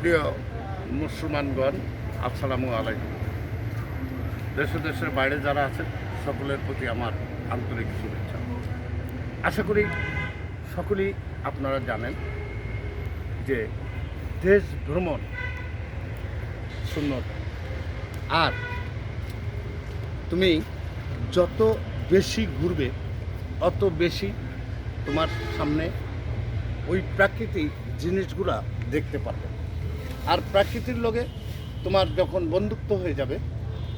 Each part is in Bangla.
প্রিয় মুসলমানগণ, আসসালামু আলাইকুম। দেশ দেশের বাইরে যারা আছেন, সকলের প্রতি আমার আন্তরিক শুভেচ্ছা। আশা করি সকলেই আপনারা জানেন যে দেশ ভ্রমণ সুন্নত। আর তুমি যত বেশি ঘুরবে, অত বেশি তোমার সামনে ওই প্রাকৃতিক জিনিসগুলা দেখতে পারবে। আর প্রাকৃতির লোকে তোমার যখন বন্ধুত্ব হয়ে যাবে,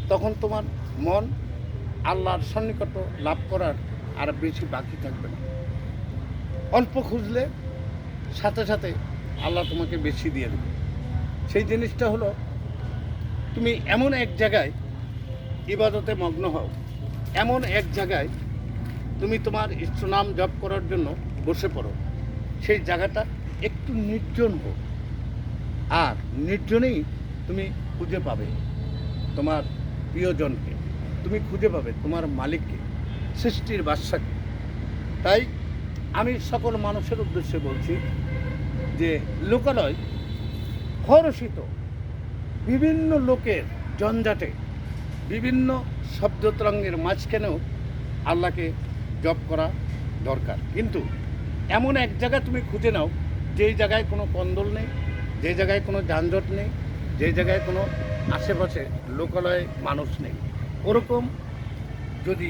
তখন তোমার মন আল্লাহর সন্নিকট লাভ করার আর বেশি বাকি থাকবে না। অল্প খুঁজলে সাথে সাথে আল্লাহ তোমাকে বেশি দিয়ে দেবে। সেই জিনিসটা হলো, তুমি এমন এক জায়গায় ইবাদতে মগ্ন হও, এমন এক জায়গায় তুমি তোমার ইষ্টনাম জপ করার জন্য বসে পড়ো। সেই জায়গাটা একটু নির্জন হোক। আর নির্জনেই তুমি খুঁজে পাবে তোমার প্রিয়জনকে। তুমি খুঁজে পাবে তোমার মালিককে, সৃষ্টির বাদশাকে। তাই আমি সকল মানুষের উদ্দেশ্যে বলছি যে লোকালয় খরসিত বিভিন্ন লোকের জঞ্জাটে বিভিন্ন শব্দতরঙ্গের মাঝখানেও আল্লাহকে জপ করা দরকার। কিন্তু এমন এক জায়গা তুমি খুঁজে নাও, যেই জায়গায় কোনো কন্দল নেই যে জায়গায় কোনো যানজট নেই, যে জায়গায় কোনো আশেপাশে লোকালয়ে মানুষ নেই। ওরকম যদি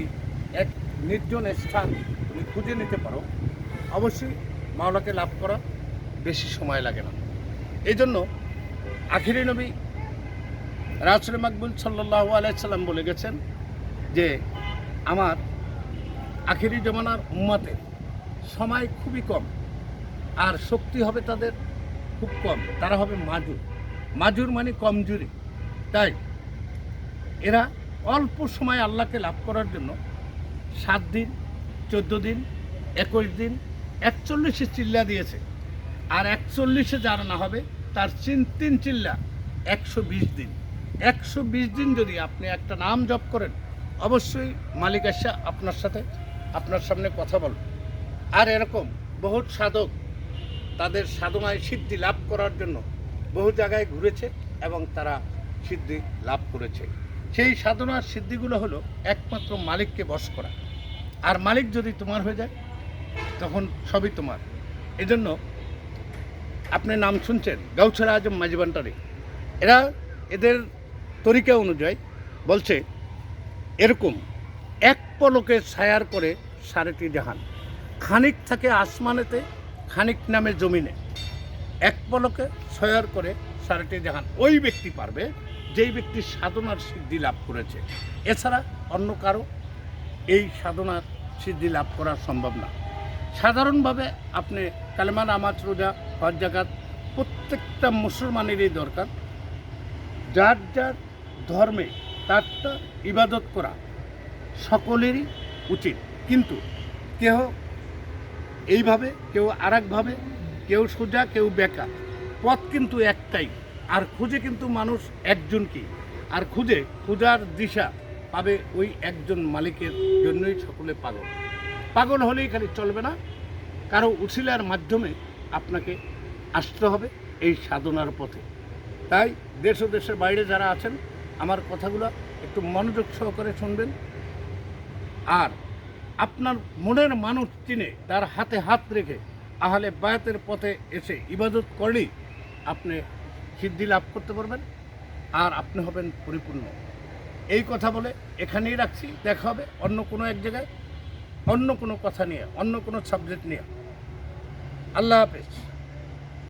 এক নির্জন স্থান তুমি খুঁজে নিতে পারো, অবশ্যই মাওলাকে লাভ করা বেশি সময় লাগে না। এই জন্য আখিরি নবী রাসুল মাকবুল সাল্লাহ আলাইসাল্লাম বলে গেছেন যে, আমার আখিরি জমানার উম্মাতে সময় খুবই কম, আর শক্তি হবে তাদের খুব কম। তারা হবে মাজুর। মাজুর মানে কমজুরি। তাই এরা অল্প সময় আল্লাহকে লাভ করার জন্য সাত দিন, চোদ্দ দিন, একুশ দিন, একচল্লিশে চিল্লা দিয়েছে। আর একচল্লিশে যারা না হবে, তার চিন তিন চিল্লা একশো বিশ দিন। একশো বিশ দিন যদি আপনি একটা নাম জপ করেন, অবশ্যই মালিক আসা আপনার সাথে, আপনার সামনে কথা বলবে আর এরকম বহুত সাধক তাদের সাধনায় সিদ্ধি লাভ করার জন্য বহু জায়গায় ঘুরেছে এবং তারা সিদ্ধি লাভ করেছে। সেই সাধনার সিদ্ধিগুলো হলো একমাত্র মালিককে বশ করা। আর মালিক যদি তোমার হয়ে যায়, তখন সবই তোমার। এজন্য আপনি নাম শুনছেন, গাউছারা আজম মাজিবান্টারি এরা এদের তরিকা অনুযায়ী বলছে, এরকম এক পলকে ছায়ার করে সাড়েটি জাহান। খানিক থাকে আসমানেতে খানিক নামে জমিনে এক পলকে ছয়ার করে সাড়েটি জাহান ওই ব্যক্তি পারবে, যেই ব্যক্তি সাধনার সিদ্ধি লাভ করেছে। এছাড়া অন্য কারও এই সাধনার সিদ্ধি লাভ করা সম্ভব না। সাধারণভাবে আপনি কালেমা আমাজ রোজা, হজ, জাকাত প্রত্যেকটা মুসলমানেরই দরকার। যার যার ধর্মে তারটা ইবাদত করা সকলেরই উচিত। কিন্তু কেহ এইভাবে, কেউ আরেকভাবে, কেউ সোজা, কেউ বেকা। পথ কিন্তু একটাই, আর খুঁজে কিন্তু মানুষ একজনকেই। আর খুঁজে, খোঁজার দিশা পাবে ওই একজন মালিকের জন্যই সকলে পাগল। পাগল হলেই খালি চলবে না। কারও উছিলার মাধ্যমে আপনাকে আসতে হবে এই সাধনার পথে। তাই দেশ ও দেশের বাইরে যারা আছেন, আমার কথাগুলো একটু মনোযোগ সহকারে শুনবেন। আর আপনার মনের মানুষ চিনে, তার হাতে হাত রেখে আহলে বায়াতের পথে এসে ইবাদত করলেই আপনি সিদ্ধি লাভ করতে পারবেন আর আপনি হবেন পরিপূর্ণ। এই কথা বলে এখানেই রাখছি। দেখা হবে অন্য কোনো এক জায়গায়, অন্য কোনো কথা নিয়ে, অন্য কোনো সাবজেক্ট নিয়ে। আল্লাহ হাফেজ।